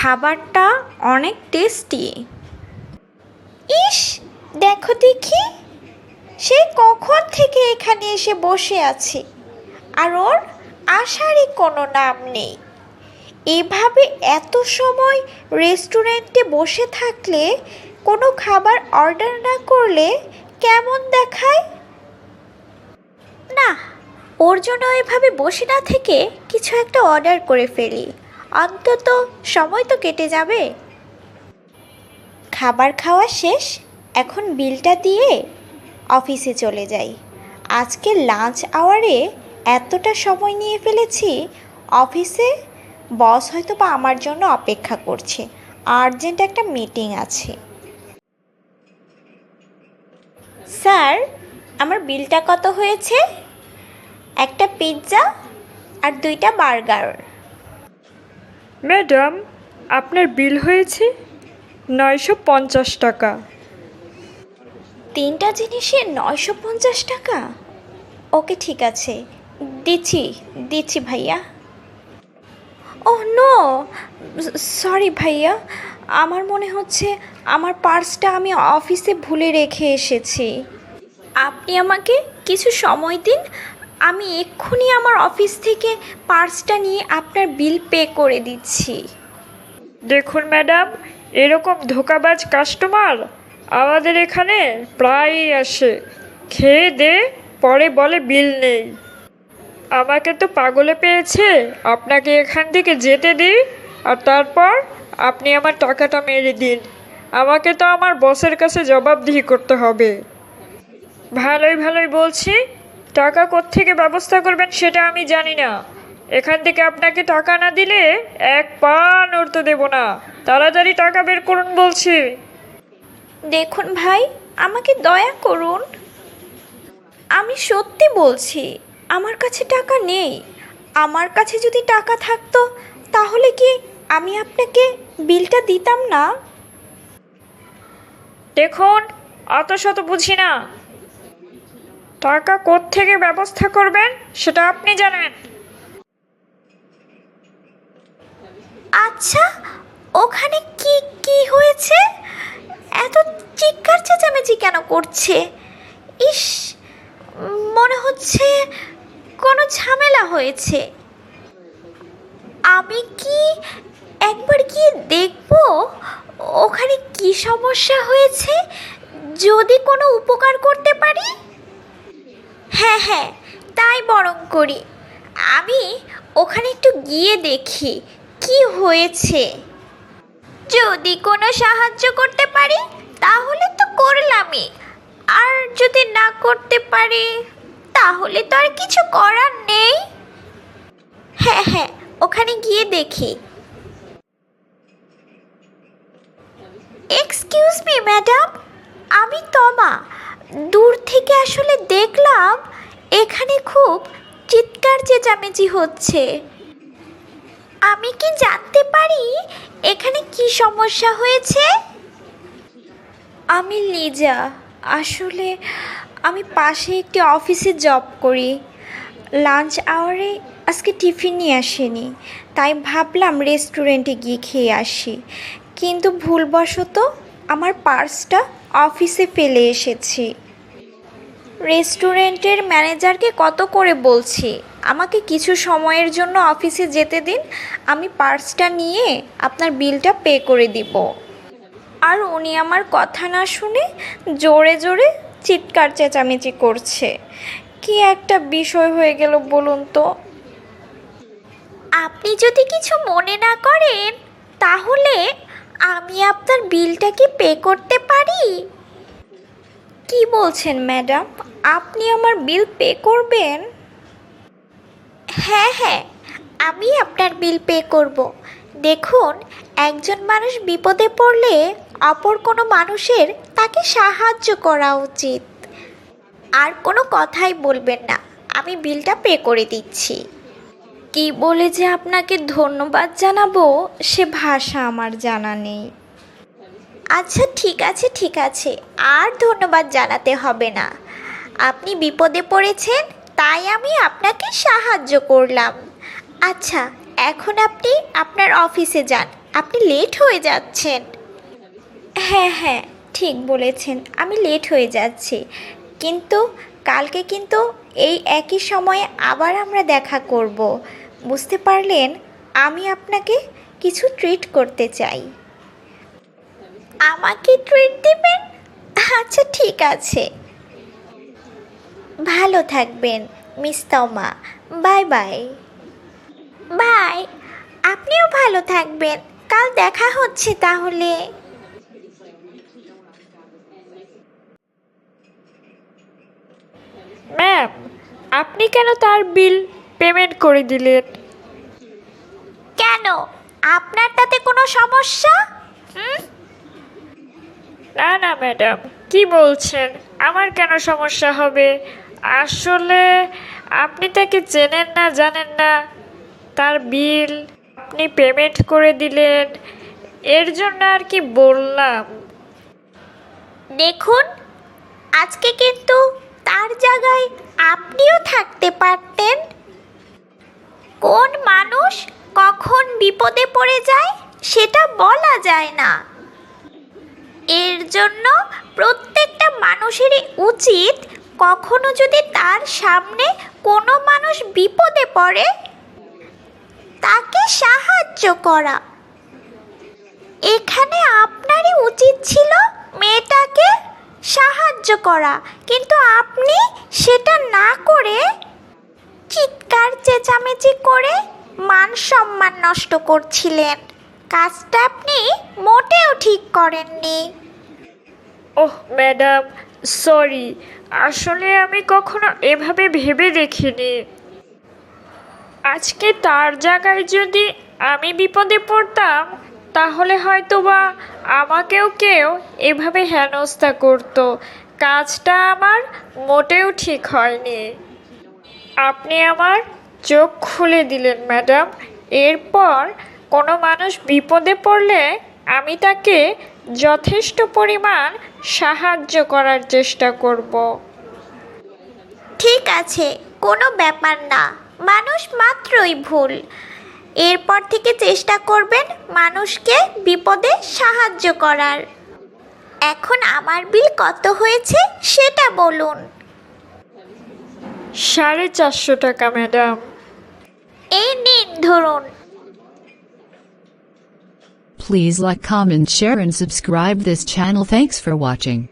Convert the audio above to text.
খাবারটা অনেক টেস্টি ইস, দেখো দেখি। সে কখন থেকে এখানে এসে বসে আছে? আর ওর আসারই কোনো নাম নেই। এভাবে এত সময় রেস্টুরেন্টে বসে থাকলে, কোনো খাবার অর্ডার না করলে কেমন দেখায়? না, ওর জন্য এভাবে বসে না থেকে কিছু একটা অর্ডার করে ফেলি। অন্তত সময় তো কেটে যাবে। খাবার খাওয়া শেষ, এখন বিলটা দিয়ে অফিসে চলে যাই। আজকে লাঞ্চ আওয়ারে এতটা সময় নিয়ে ফেলেছি, অফিসে বস হয়তো বা আমার জন্য অপেক্ষা করছে। আর্জেন্ট একটা মিটিং আছে। স্যার, আমার বিলটা কত হয়েছে? একটা পিৎজা আর দুইটা বার্গার। ম্যাডাম, আপনার বিল হয়েছে নয়শো পঞ্চাশ টাকা। তিনটা জিনিসের নয়শো পঞ্চাশ টাকা? ওকে ঠিক আছে, দিচ্ছি দিচ্ছি ভাইয়া। ও, নো! সরি ভাইয়া, আমার মনে হচ্ছে আমার পার্সটা আমি অফিসে ভুলে রেখে এসেছি। আপনি আমাকে কিছু সময় দিন আমি এক্ষুনি আমার অফিস থেকে পার্সটা নিয়ে আপনার বিল পে করে দিচ্ছি। দেখুন ম্যাডাম, এরকম ধোকাবাজ কাস্টমার আমাদের এখানে প্রায়ই আসে। খেয়ে দে, পরে বলে বিল নেই। আমাকে তো পাগলে পেয়েছে। আপনাকে এখান থেকে যেতে দিই, আর তারপর আপনি আমার টাকাটা মেরে দিন। আমাকে তো আমার বসের কাছে জবাবদিহি করতে হবে। ভালোই ভালোই বলছি। টাকা থেকে ব্যবস্থা করবেন সেটা আমি জানি না। এখান থেকে আপনাকে টাকা না দিলে এক পা নড়তে দেব না। তাড়াতাড়ি টাকা বের করুন বলছি। দেখুন ভাই আমাকে দয়া করুন। আমি সত্যি বলছি আমার কাছে টাকা নেই। আমার কাছে যদি টাকা থাকতো তাহলে কি আমি আপনাকে বিলটা দিতাম না? দেখুন অত শত বুঝি না। টাকা থেকে ব্যবস্থা করবেন, সেটা আপনি জানেন। আচ্ছা ওখানে কি কি হয়েছে? এত চিৎকার চেঁচামেচি কেন করছে? ইস, মনে হচ্ছে কোনো ঝামেলা হয়েছে। আমি কি একবার গিয়ে দেখব ওখানে কি সমস্যা হয়েছে? যদি কোনো উপকার করতে পারি? হ্যাঁ তাই বরং করি। আমি ওখানে একটু গিয়ে দেখি, কি হয়েছে। যদি কোনো সাহায্য করতে পারি, তাহলে তো করলামই। আর যদি না করতে পারি, তাহলে তো আর কিছু করার নেই। হ্যাঁ হ্যাঁ ওখানে গিয়ে দেখি। এক্সকিউজ মি ম্যাডাম আমি তমা। দূর থেকে আসলে দেখলাম এখানে খুব চিৎকার চেঁচামেচি হচ্ছে। আমি কি জানতে পারি এখানে কি সমস্যা হয়েছে? আমি লিজা। আসলে আমি পাশে একটি অফিসে জব করি। লাঞ্চ আওয়ারে আজকে টিফিন নিয়ে আসেনি, তাই ভাবলাম রেস্টুরেন্টে গিয়ে খেয়ে আসি। কিন্তু ভুলবশত আমার পার্সটা অফিসে ফেলে এসেছি। রেস্টুরেন্টের ম্যানেজারকে কত করে বলছি? আমাকে কিছু সময়ের জন্য অফিসে যেতে দিন, আমি পার্সটা নিয়ে আপনার বিলটা পে করে দিব। আর উনি আমার কথা না শুনে জোরে জোরে চিৎকার চেঁচামেচি করছে। কি একটা বিষয় হয়ে গেল বলুন তো? আপনি যদি কিছু মনে না করেন, তাহলে আমি আপনার বিলটা কি পে করতে পারি? কি বলছেন ম্যাডাম? আপনি আমার বিল পে করবেন? হ্যাঁ হ্যাঁ আমি আপনার বিল পে করব। দেখুন একজন মানুষ বিপদে পড়লে অপর কোনো মানুষের তাকে সাহায্য করা উচিত। আর কোনো কথাই বলবেন না আমি বিলটা পে করে দিচ্ছি। কি বলে যে আপনাকে ধন্যবাদ জানাব সে ভাষা আমার জানা নেই। আচ্ছা ঠিক আছে ঠিক আছে। আর ধন্যবাদ জানাতে হবে না। আপনি বিপদে পড়েছেন, তাই আমি আপনাকে সাহায্য করলাম। আচ্ছা এখন আপনি আপনার অফিসে যান। আপনি লেট হয়ে যাচ্ছেন। হ্যাঁ হ্যাঁ ঠিক বলেছেন, আমি লেট হয়ে যাচ্ছি। কিন্তু কালকে কিন্তু এই একই সময়ে আবার আমরা দেখা করব। বুঝতে পারলেন, আমি আপনাকে কিছু ট্রিট করতে চাই। আমাকে ট্রিট দিবেন? আচ্ছা ঠিক আছে। ভালো থাকবেন miss Toma. Bye bye. Bye. আপনিও ভালো থাকবেন। কাল দেখা হচ্ছে তাহলে। ম্যাম আপনি কেন তার বিল পেমেন্ট করে দিলেন? কেন? আপনার তাতে কোনো সমস্যা? না না, ম্যাডাম। কি বলছেন? আমার কেন সমস্যা হবে? আসলে আপনি তাকে চেনেন না, জানেন না। তার বিল আপনি পেমেন্ট করে দিলেন। এর জন্য আর কি বললাম? দেখুন, আজকে কিন্তু তার জায়গায় আপনিও থাকতে পারতেন। কোন মানুষ কখন বিপদে পড়ে যায়, সেটা বলা যায় না। এর জন্য প্রত্যেকটা মানুষেরই উচিত কখনো যদি তার সামনে কোনো মানুষ বিপদে পড়ে, তাকে সাহায্য করা। এখানে আপনারই উচিত ছিল মেয়েটাকে সাহায্য করা। কিন্তু আপনি সেটা না করে চিৎকার, চেঁচামেচি করে মান সম্মান নষ্ট করছিলেন। কাজটা আপনি মোটেও ঠিক করেননি। Oh, madam, sorry. আসলে আমি কখনো এভাবে ভেবে দেখিনি। আজকে তার জায়গায় যদি আমি বিপদে পড়তাম, তাহলে হয়তো বা আমাকেও কেউ এভাবে হেনস্থা করতো। কাজটা আমার মোটেও ঠিক হয়নি। আপনি আমার চোখ খুলে দিলেন, ম্যাডাম। এরপর কোনো মানুষ বিপদে পড়লে আমি তাকে যথেষ্ট পরিমাণ সাহায্য করার চেষ্টা করব। ঠিক আছে কোনো ব্যাপার না। মানুষ মাত্রই ভুল। এরপর থেকে চেষ্টা করবেন মানুষকে বিপদে সাহায্য করার। এখন আমার বিল কত হয়েছে সেটা বলুন। সাড়ে চারশো টাকা ম্যাডাম। এই নিন ধরুন। Please like, comment, share and subscribe this channel. Thanks for watching.